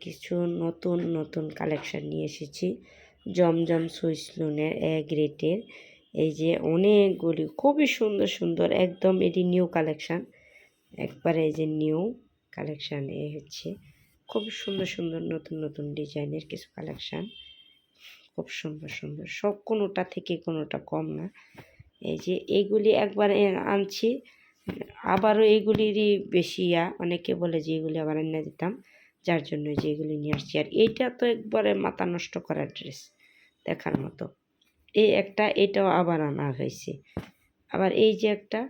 কিছু নতুন নতুন কালেকশন নিয়ে এসেছি। জমজম সুইসলুনের এ গ্রেটের। এই যে অনেকগুলি, খুবই সুন্দর সুন্দর, একদম এটি নিউ কালেকশান একবারে এই যে নিউ কালেকশান এ হচ্ছে। খুব সুন্দর সুন্দর, নতুন নতুন ডিজাইনের কিছু কালেকশান খুব সুন্দর সুন্দর। সব কোনোটা থেকে কোনোটা কম না। এই যে এইগুলি একবার আনছি। আবারও এগুলিরই বেশি ইয়া, অনেকে বলে যে এগুলি আবার এনে দিতাম। যার জন্য যে এগুলি নিয়ে আসছি। আর এইটা তো একবারে মাথা নষ্ট করা ড্রেস দেখার মতো। এই একটা, এটাও আবার আনা হয়েছে। আবার এই যে একটা,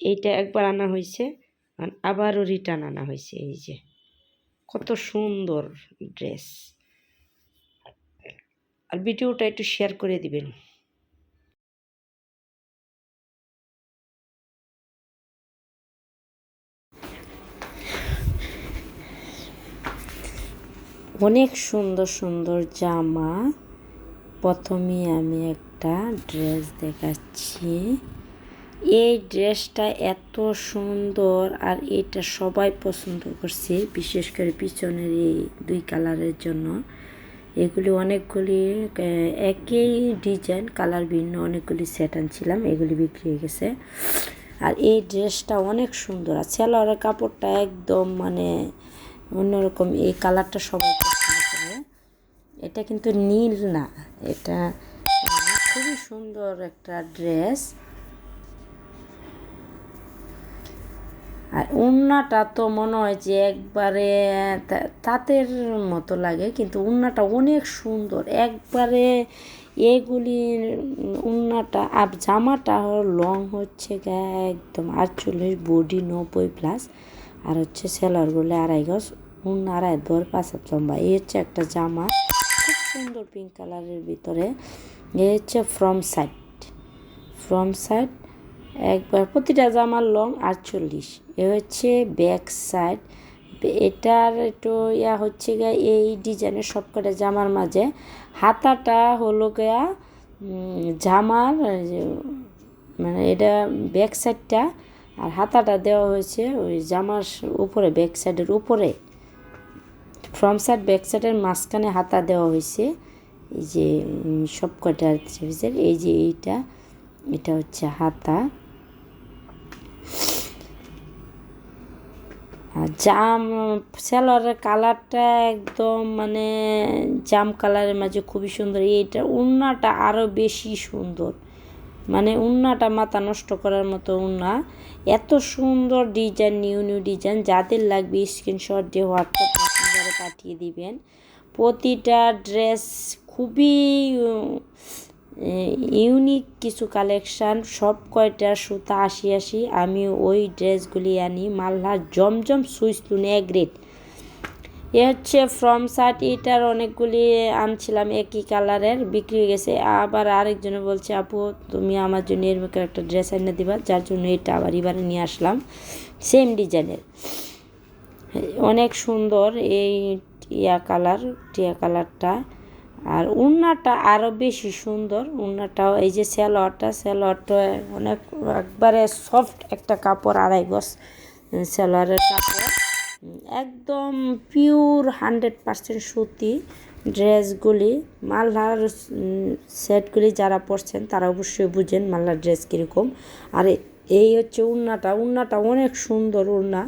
এইটা একবার আনা হয়েছে আবারও রিটার্ন আনা হয়েছে এই যে। কত সুন্দর ড্রেস আর ভিডিওটা একটু শেয়ার করে দিবেন। অনেক সুন্দর সুন্দর জামা। প্রথমে আমি একটা ড্রেস দেখাচ্ছি। এই ড্রেসটা এত সুন্দর আর এটা সবাই পছন্দ করছে, বিশেষ করে পিছনের এই দুই কালারের জন্য। এগুলি অনেকগুলি একই ডিজাইন, কালার ভিন্ন, অনেকগুলি সেট আনছিলাম, এগুলি বিক্রি হয়ে গেছে। আর এই ড্রেসটা অনেক সুন্দর, আর সেলোয়ারের কাপড়টা একদম মানে অন্যরকম এই কালারটা সবাই পছন্দ করে। এটা কিন্তু নীল না, এটা খুবই সুন্দর একটা ড্রেস। আর উন্নাটা তো মনে হয় যে একবারে তাঁতের মতো লাগে, কিন্তু উন্নাটা অনেক সুন্দর। একবারে এগুলি উন্নাটা আর জামাটা লং হচ্ছে একদম আটচল্লিশ বডি নব্বই প্লাস আর হচ্ছে সেলার সেলারগুলো আড়াই গজ, উন আড়াই দর পাঁচ হাত লম্বা। এই হচ্ছে একটা জামা, খুব সুন্দর পিঙ্ক কালারের ভিতরে। এ হচ্ছে ফ্রম সাইড ফ্রম সাইড একবার প্রতিটা জামার লং আটচল্লিশ। এ হচ্ছে ব্যাক সাইড এটার একটু ইয়া হচ্ছে গিয়া, এই ডিজাইনের সবকটা জামার মাঝে হাতাটা হলো গিয়া জামার মানে এটা ব্যাক সাইডটা আর হাতাটা দেওয়া হয়েছে ওই জামার উপরে ব্যাক সাইডের উপরে। ফ্রন্ট সাইড ব্যাক সাইডের মাঝখানে হাতা দেওয়া হয়েছে। এই যে সব কটা এই যে এইটা, এটা হচ্ছে হাতা। আর জাম, সালোয়ারের কালারটা একদম মানে জাম কালারের মাঝে খুবই সুন্দর। এইটা উন্নাটা আরও বেশি সুন্দর। মানে উন্নাটা মাথা নষ্ট করার মতো উন্না। এত সুন্দর ডিজাইন নিউ নিউ ডিজাইন যাদের লাগবে স্ক্রিনশট দিয়ে হোয়াটসঅ্যাপ পাঠিয়ে দিবেন। প্রতিটা ড্রেস খুবই ইউনিক কিছু কালেকশান সব কয়টা সুতা আশি আশি আমি ওই ড্রেসগুলি আনি, মালহার জমজম সুইসলুন এক রেট এ হচ্ছে ফ্রম শার্ট এটার অনেকগুলি আনছিলাম, একই কালারের বিক্রি হয়ে গেছে। আবার আরেকজনে বলছে, আপু, তুমি আমার জন্য এরকম একটা ড্রেস এনে দিবা, যার জন্য এটা আবার এবারে নিয়ে আসলাম। সেম ডিজাইনের অনেক সুন্দর এই টিয়া কালার টিয়া কালারটা আর উন্নাটা আরও বেশি সুন্দর। উন্নাটাও এই যে স্যালোয়ারটা স্যালোয়ারটা অনেক, একবারে সফট একটা কাপড়, আড়াই গজ স্যালোয়ারের কাপড়। একদম পিওর হান্ড্রেড পার্সেন্ট সুতি ড্রেসগুলি মালহার সেটগুলি যারা পরছেন তারা অবশ্যই বুঝেন মালহার ড্রেস কীরকম। আর এই হচ্ছে উন্নাটা উন্নাটা অনেক সুন্দর উন্না।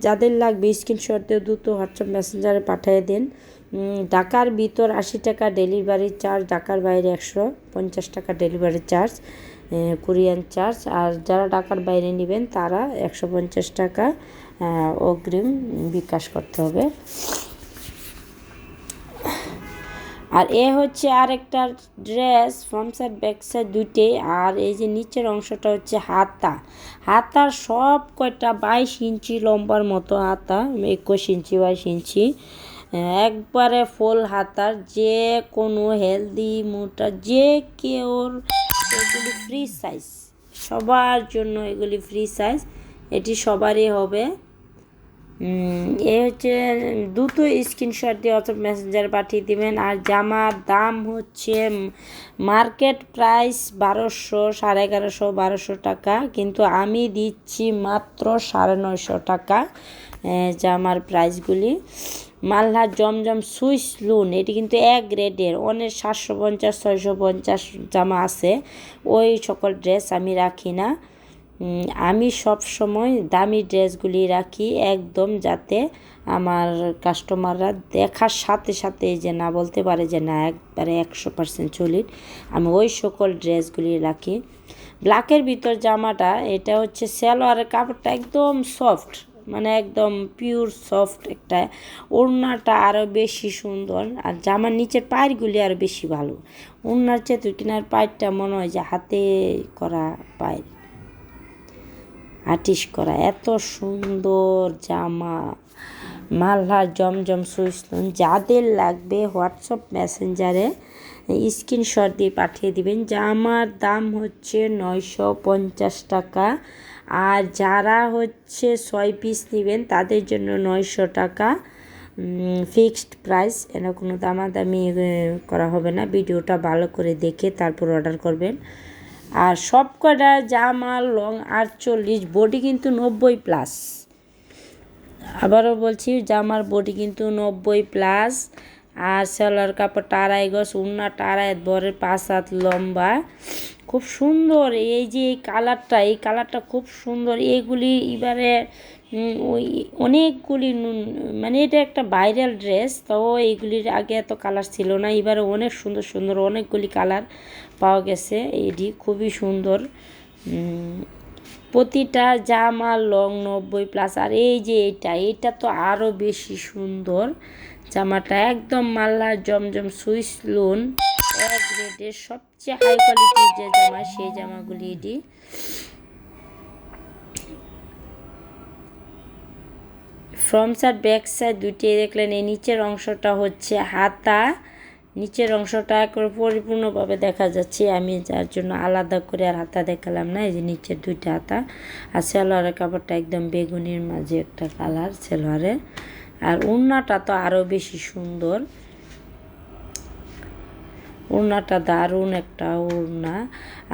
যাদের লাগবে স্ক্রিনশট দিয়ে দ্রুত হোয়াটসঅ্যাপ মেসেঞ্জারে পাঠিয়ে দিন। ঢাকার ভিতর আশি টাকা ডেলিভারি চার্জ ঢাকার বাইরে একশো পঞ্চাশ টাকা ডেলিভারি চার্জ কোরিয়ান চার্জ আর যারা ঢাকার বাইরে নেবেন তারা একশো পঞ্চাশ টাকা অগ্রিম বিকাশ করতে হবে। আর এ হচ্ছে আরেকটা dress front side, back side দুইটাই। আর এই যে নিচের অংশটা হচ্ছে হাতা। হাতার সব কয়টা বাইশ ইঞ্চি লম্বার মতো হাতা, একুশ ইঞ্চি, বাইশ ইঞ্চি। একবারে ফুল হাতার, যে কোনো হেলদি মোটা, যে কেউর এগুলি ফ্রি সাইজ সবার জন্য এগুলি ফ্রি সাইজ এটি সবারই হবে। এ হচ্ছে দ্রুত স্ক্রিনশট দিয়ে অথবা মেসেঞ্জার পাঠিয়ে দিবেন। আর জামার দাম হচ্ছে মার্কেট প্রাইস বারোশো, সাড়ে এগারোশো, বারোশো টাকা। কিন্তু আমি দিচ্ছি মাত্র সাড়ে নয়শো টাকা জামার প্রাইসগুলি মালহা জমজম সুইস লুন, এটি কিন্তু এক গ্রেডের অনেক সাতশো পঞ্চাশ, ছয়শো পঞ্চাশ জামা আছে। ওই সকল ড্রেস আমি রাখি না। আমি সব সময় দামি ড্রেসগুলি রাখি একদম যাতে আমার কাস্টমাররা দেখার সাথে সাথে যে না বলতে পারে যে না, একবারে একশো পার্সেন্ট চলিট আমি ওই সকল ড্রেসগুলি রাখি। ব্ল্যাকের ভিতর জামাটা, এটা হচ্ছে সালোয়ারের কাপড়টা একদম সফট মানে একদম পিওর সফট একটা। ওড়নাটা আরও বেশি সুন্দর, আর জামার নিচের পায়েরগুলি আরও বেশি ভালো। ওড়নার চেয়ে কিনার পায়েরটা মনে হয় যে হাতে করা পায়ের। আর্টিস্ট করা। এত সুন্দর জামা। মালহা জমজম সুইসলুন যাদের লাগবে হোয়াটসঅ্যাপ মেসেঞ্জারে স্ক্রিনশট দিয়ে পাঠিয়ে দিবেন। জামার দাম হচ্ছে নয়শো পঞ্চাশ টাকা। আর যারা হচ্ছে ছয় পিস নেবেন, তাদের জন্য নয়শো টাকা। Fixed price. এর কোনো দামাদামি করা হবে না। ভিডিওটা ভালো করে দেখে তারপর অর্ডার করবেন। আর সব কটা জামা লং আটচল্লিশ, বডি কিন্তু নব্বই প্লাস আবারও বলছি জামার বডি কিন্তু নব্বই প্লাস আর সেলার কাপড় আড়াই গস উন্নাটা আড়াই, বরের পাঁচ হাত লম্বা। খুব সুন্দর এই যে এই কালারটা এই কালারটা খুব সুন্দর। এইগুলি এবারে ওই অনেকগুলি মানে এটা একটা ভাইরাল ড্রেস তো এইগুলির আগে এত কালার ছিল না। এবারে অনেক সুন্দর সুন্দর অনেকগুলি কালার পাওয়া গেছে। এটি খুবই সুন্দর। প্রতিটা জামা লং নব্বই প্লাস আর এই যে এটা এটা তো আরও বেশি সুন্দর জামাটা। একদম মাল্লা জমজম সুইস লোন। গ্রেডের সবচেয়ে হাই কোয়ালিটির যে জামা, সেই জামাগুলি এটি। ফ্রম সাইড ব্যাক সাইড দুটি দেখলেন, এই নিচের অংশটা হচ্ছে হাতা। নিচের অংশটা করে পরিপূর্ণভাবে দেখা যাচ্ছে, আমি যার জন্য আলাদা করে আর হাতা দেখালাম না, এই যে নিচের দুইটা হাতা। আর সেলোয়ারের কাপড়টা একদম বেগুনির মাঝে একটা কালার সেলোয়ারের আর উন্নাটা তো আরও বেশি সুন্দর। ওড়নাটা দারুণ একটা ওড়না।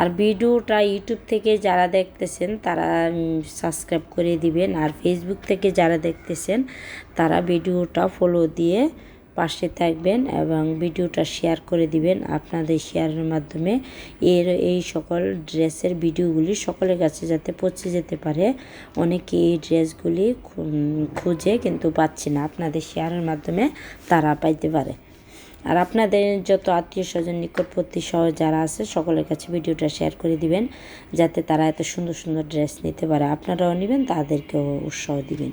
আর ভিডিওটা ইউটিউব থেকে যারা দেখতেছেন, তারা সাবস্ক্রাইব করে দিবেন। আর ফেসবুক থেকে যারা দেখতেছেন, তারা ভিডিওটা ফলো দিয়ে পাশে থাকবেন এবং ভিডিওটা শেয়ার করে দিবেন আপনাদের শেয়ারের মাধ্যমে। এর, এই সকল ড্রেসের ভিডিওগুলি সকলের কাছে যাতে পৌঁছে যেতে পারে। অনেকে এই ড্রেসগুলি খুঁজে কিন্তু পাচ্ছে না। আপনাদের শেয়ারের মাধ্যমে তারা পাইতে পারে। আর আপনাদের যত আত্মীয় স্বজন নিকটবর্তী সহ যারা আছে সকলের কাছে ভিডিওটা শেয়ার করে দিবেন যাতে তারা এত সুন্দর সুন্দর ড্রেস নিতে পারে। আপনারাও নেবেন তাদেরকেও উৎসাহ দিবেন।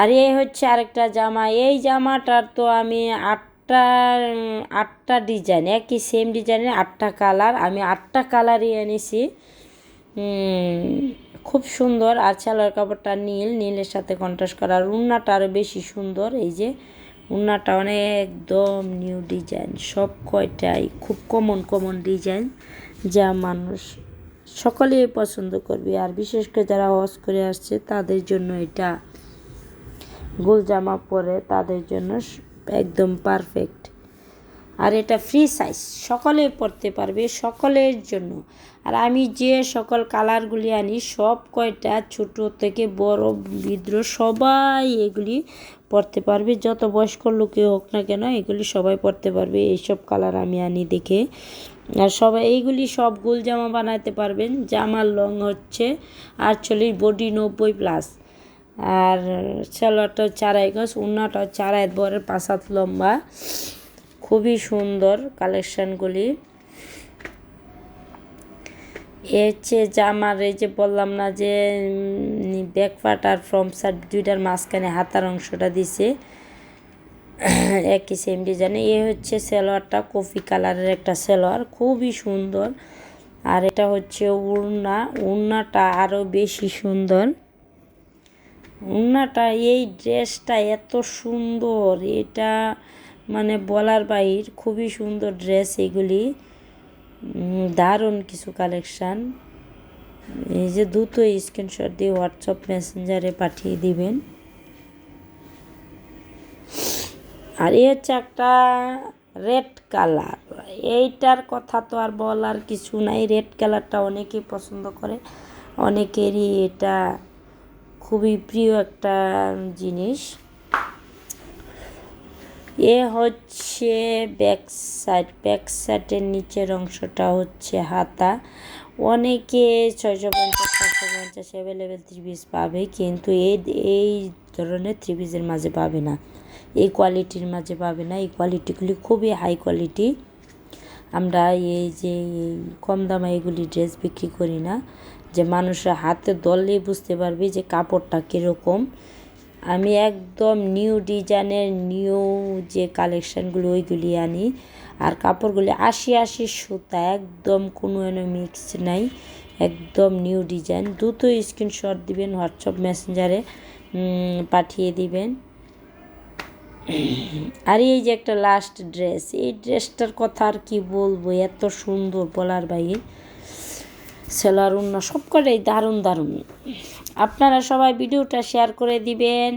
আর এই হচ্ছে আরেকটা জামা। এই জামাটার তো আমি আটটা উম, আটটা ডিজাইন একই সেম ডিজাইনের আটটা কালার আমি আটটা কালারই এনেছি। খুব সুন্দর। আর সালোয়ার কাপড়টা নীল। নীলের সাথে কন্ট্রাস্ট করা। আর উন্নাটা আরও বেশি সুন্দর। এই যে উন্নাটা একদম নিউ ডিজাইন সব কয়টাই খুব কমন কমন ডিজাইন যা মানুষ সকলেই পছন্দ করবে। আর বিশেষ করে যারা হজ করে আসছে, তাদের জন্য এটা গোল জামা পরে তাদের জন্য একদম পারফেক্ট আর এটা ফ্রি সাইজ সকলে পরতে পারবে, সকলের জন্য। আর আমি যে সকল কালারগুলি আনি, সব কয়টা ছোট থেকে বড়, বিদ্র, সবাই এগুলি পরতে পারবে। যত বয়স্ক লোকে হোক না কেন, এগুলি সবাই পরতে পারবে, এইসব কালার আমি আনি দেখে। আর সবাই, এইগুলি সব গোল জামা বানাতে পারবেন। জামার লং হচ্ছে আটচল্লিশ বডি নব্বই প্লাস আর সালোয়ারটা চারাই গজ উন্নাটা চারাই বরের পাঁচ হাত লম্বা। খুবই সুন্দর কালেকশানগুলি এ হচ্ছে জামার এই যে বললাম না যে ব্যাক পার্ট আর ফ্রম সাইড দুইটার মাঝখানে হাতার অংশটা দিছে। একই সেম ডিজাইনে এ। হচ্ছে সালোয়ারটা কফি কালারের একটা সালোয়ার, খুবই সুন্দর। আর এটা হচ্ছে উড়না, উড়নাটা আরও বেশি সুন্দর। উড়নাটা, এই ড্রেসটা এত সুন্দর, এটা মানে বলার বাইর খুবই সুন্দর ড্রেস এগুলি। দারুণ কিছু কালেকশান এই যে দ্রুত স্ক্রিনশট দিয়ে হোয়াটসঅ্যাপ মেসেঞ্জারে পাঠিয়ে দিবেন। আর এই হচ্ছে একটা রেড কালার এইটার কথা তো আর বলার কিছু নাই। রেড কালারটা অনেকেই পছন্দ করে। অনেকেরই এটা খুবই প্রিয় একটা জিনিস। এ হচ্ছে ব্যাক সাইড ব্যাক সাইডের নিচের অংশটা হচ্ছে হাতা। অনেকে ছয়শো পঞ্চাশ ছয়শো পঞ্চাশ অ্যাভেলেবেল থ্রি পিস পাবে, কিন্তু এই এই ধরনের থ্রি পিসের মাঝে পাবে না। এই কোয়ালিটির মাঝে পাবে না। এই কোয়ালিটিগুলি খুবই হাই কোয়ালিটি আমরা এই যে কম দামে এগুলি ড্রেস বিক্রি করি না, যে মানুষের হাতে দললেই বুঝতে পারবে যে কাপড়টা কীরকম। আমি একদম নিউ ডিজাইনের নিউ যে কালেকশানগুলো ওইগুলি আনি। আর কাপড়গুলি আশি আশি সুতা, একদম কোনো এনে মিক্স নাই। একদম নিউ ডিজাইন দ্রুত স্ক্রিনশট দিবেন হোয়াটসঅ্যাপ মেসেঞ্জারে পাঠিয়ে দিবেন। আর এই যে একটা লাস্ট ড্রেস এই ড্রেসটার কথা আর কি বলব? এত সুন্দর বলার বাইরে। সেলার উন্ন সব কটাই দারুণ দারুণ। আপনারা সবাই ভিডিওটা শেয়ার করে দিবেন।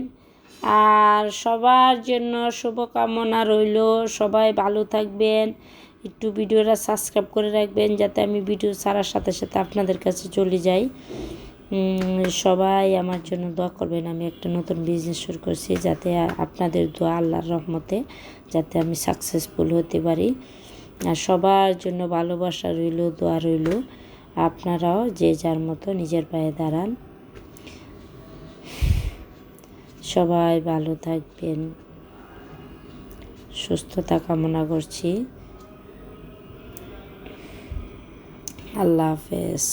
আর সবার জন্য শুভকামনা রইল। সবাই ভালো থাকবেন। একটু ভিডিওটা সাবস্ক্রাইব করে রাখবেন যাতে আমি ভিডিও ছাড়ার সাথে সাথে আপনাদের কাছে চলে যাই। সবাই আমার জন্য দোয়া করবেন। আমি একটা নতুন বিজনেস শুরু করছি যাতে আপনাদের দোয়া আল্লাহর রহমতে যাতে আমি সাকসেসফুল হতে পারি। আর সবার জন্য ভালোবাসা রইল, দোয়া রইল। আপনারাও যে যার মতো নিজের পায়ে দাঁড়ান। সবাই ভালো থাকবেন। সুস্থতা কামনা করছি। আল্লাহ হাফেজ।